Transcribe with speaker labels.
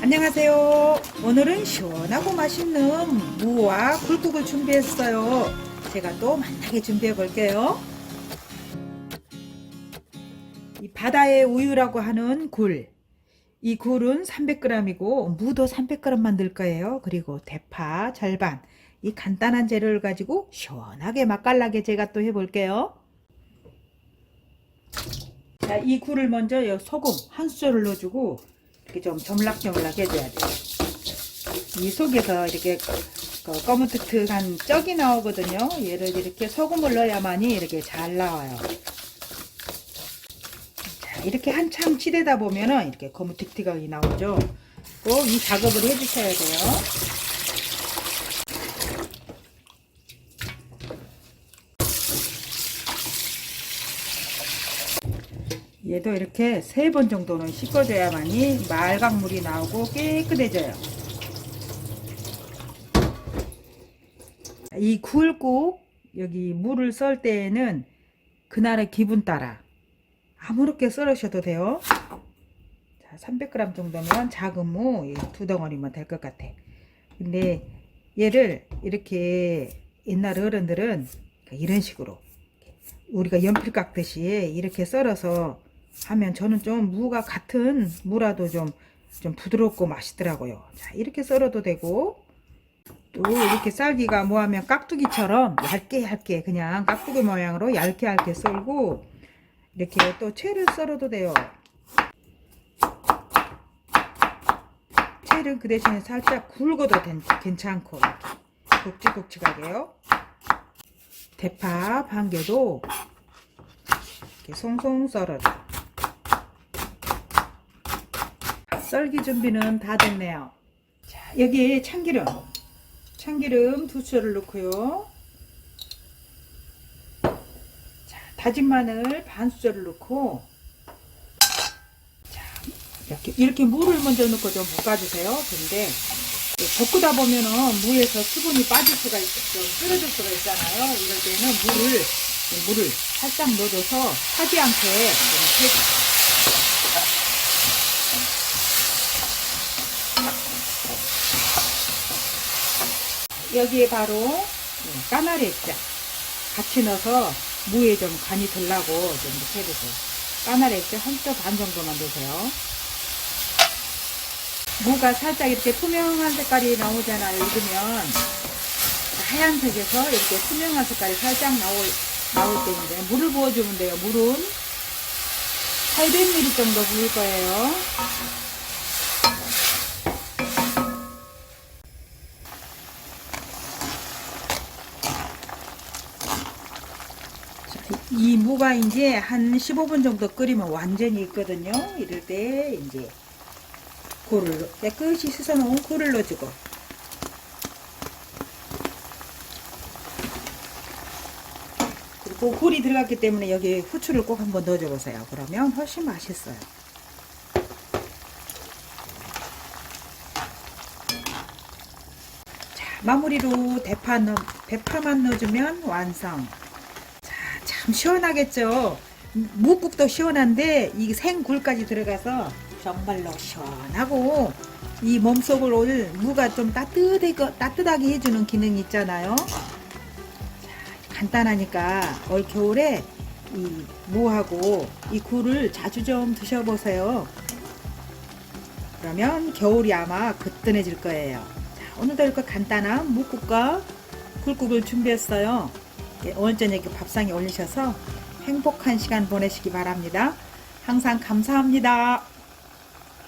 Speaker 1: 안녕하세요. 오늘은 시원하고 맛있는 무와 굴국을 준비했어요. 제가 또 맛나게 준비해 볼게요. 이 바다의 우유라고 하는 굴. 이 굴은 300g이고 무도 300g 만들 거예요. 그리고 대파 절반. 이 간단한 재료를 가지고 시원하게 맛깔나게 제가 또 해볼게요. 자, 이 굴을 먼저 요 소금 한 숟갈을 넣어주고 이렇게 좀 점락점락 해줘야 돼요. 이 속에서 이렇게 그 검은특특한 떡이 나오거든요. 얘를 이렇게 소금을 넣어야만이 이렇게 잘 나와요. 자, 이렇게 한참 치대다 보면은 이렇게 검은특특하게 나오죠. 꼭 이 작업을 해주셔야 돼요. 얘도 이렇게 세 번 정도는 씻어줘야만이 말강물이 나오고 깨끗해져요. 이 굴국 여기 물을 썰 때에는 그날의 기분 따라 아무렇게 썰으셔도 돼요. 자, 300g 정도면 작은 무 두 덩어리면 될 것 같아. 근데 얘를 이렇게 옛날 어른들은 이런 식으로 우리가 연필 깎듯이 이렇게 썰어서 하면 저는 좀 무가 같은 무라도 좀, 좀 부드럽고 맛있더라고요. 자, 이렇게 썰어도 되고, 또 이렇게 썰기가 뭐 하면 깍두기처럼 얇게 얇게 그냥 깍두기 모양으로 얇게 얇게 썰고, 이렇게 또 채를 썰어도 돼요. 채를 그 대신에 살짝 굵어도 된- 괜찮고, 이렇게 굵직굵직하게요. 대파 반 개도 이렇게 송송 썰어줘. 썰기 준비는 다 됐네요. 자, 여기 참기름. 참기름 두 숟을 넣고요. 자, 다진 마늘 반 숟을 넣고 자, 이렇게 이렇게 물을 먼저 넣고 좀 볶아주세요. 근데 볶다 보면은 무에서 수분이 빠질 수가 있, 좀 끓어질 수가 있잖아요. 이럴 때는 물을 물을 살짝 넣어줘서 타지 않게 좀 해주 여기에 바로 까나리 액자 같이 넣어서 무에 좀 간이 들라고 좀 이렇게 해주세요. 까나리 액자 한컵반 정도만 넣으세요. 무가 살짝 이렇게 투명한 색깔이 나오잖아요. 익으면 하얀색에서 이렇게 투명한 색깔이 살짝 나올, 나올 때인데 물을 부어주면 돼요. 물은 800ml 정도 부을 거예요. 이 무가 이제 한 15분 정도 끓이면 완전히 있거든요. 이럴 때 이제 굴을 깨끗이 씻어 놓은 굴을 넣어주고 그리고 굴이 들어갔기 때문에 여기 후추를 꼭 한번 넣어줘 보세요. 그러면 훨씬 맛있어요. 자, 마무리로 대파 넣, 대파만 넣어주면 완성. 자, 참 시원하겠죠? 무국도 시원한데 이 생굴까지 들어가서 정말로 시원하고 이 몸속을 올 무가 좀 따뜻하게, 따뜻하게 해주는 기능이 있잖아요. 자, 간단하니까 올 겨울에 이 무하고 이 굴을 자주 좀 드셔보세요. 그러면 겨울이 아마 그뜬해질 거예요. 자, 오늘도 이렇게 간단한 무국과 굴국을 준비했어요. 온전히 이렇게 밥상에 올리셔서 행복한 시간 보내시기 바랍니다. 항상 감사합니다.